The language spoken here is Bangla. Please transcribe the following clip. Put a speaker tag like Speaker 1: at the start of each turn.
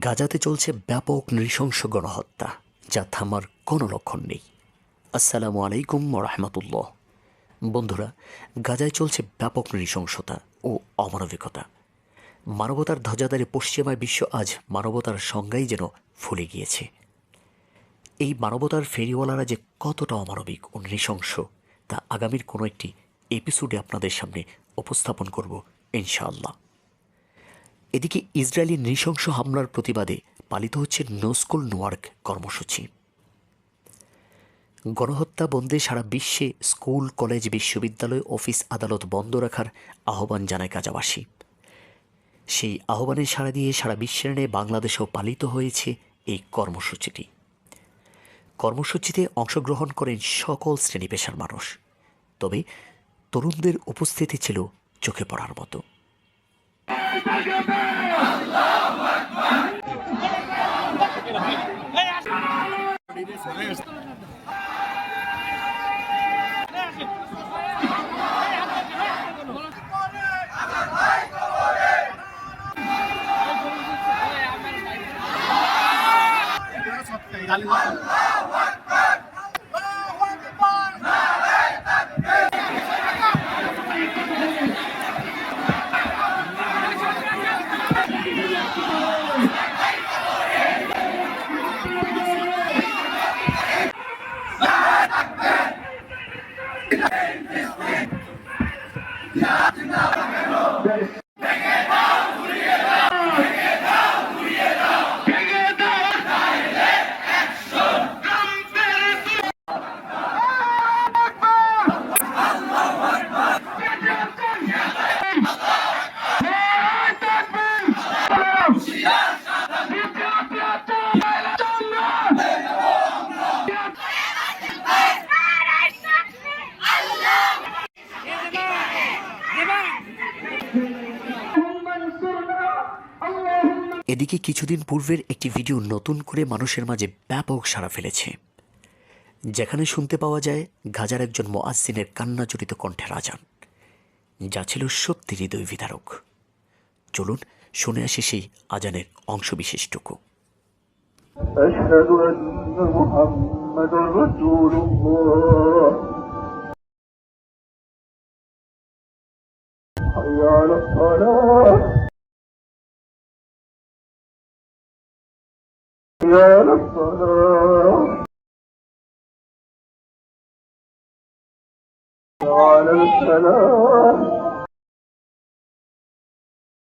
Speaker 1: গাজাতে চলছে ব্যাপক নৃশংস গণহত্যা, যা থামার কোনো লক্ষণ নেই। আসসালামু আলাইকুম রহমতুল্লাহ। বন্ধুরা, গাজায় চলছে ব্যাপক নৃশংসতা ও অমানবিকতা। মানবতার ধ্বজাদারে পশ্চিমা বিশ্ব আজ মানবতার সংজ্ঞাই যেন ফুলে গিয়েছে। এই মানবতার ফেরিওয়ালারা যে কতটা অমানবিক ও নৃশংস, তা আগামীর কোনো একটি এপিসোডে আপনাদের সামনে উপস্থাপন করব ইনশাআল্লাহ। এদিকে ইসরায়েলি নৃশংস হামলার প্রতিবাদে পালিত হচ্ছে নোস্কুল নোয়ার্ক কর্মসূচি। গণহত্যা বন্ধে সারা বিশ্বে স্কুল, কলেজ, বিশ্ববিদ্যালয়, অফিস আদালত বন্ধ রাখার আহ্বান জানায় গাজাবাসী। সেই আহ্বানে সাড়া দিয়ে সারা বিশ্বের ন্যায় বাংলাদেশেও পালিত হয়েছে এই কর্মসূচিটি। কর্মসূচিতে অংশগ্রহণ করেন সকল শ্রেণি পেশার মানুষ, তবে তরুণদের উপস্থিতি ছিল চোখে পড়ার মতো। Hallelujah. Yeah, I do. এদিকে কিছুদিন পূর্বের একটি ভিডিও নতুন করে মানুষের মাঝে ব্যাপক সাড়া ফেলেছে যেখানে শুনতে পাওয়া যায় গাজার একজন মোয়াজ্জিনের কান্নাজড়িত কণ্ঠের আজান যা ছিল সত্যি হৃদয় বিদারক চলুন শুনে আসি সেই আজানের অংশবিশেষটুকু
Speaker 2: أشهد أن محمد رسول الله حي على الصلاة حي على الصلاة حي على الفلاح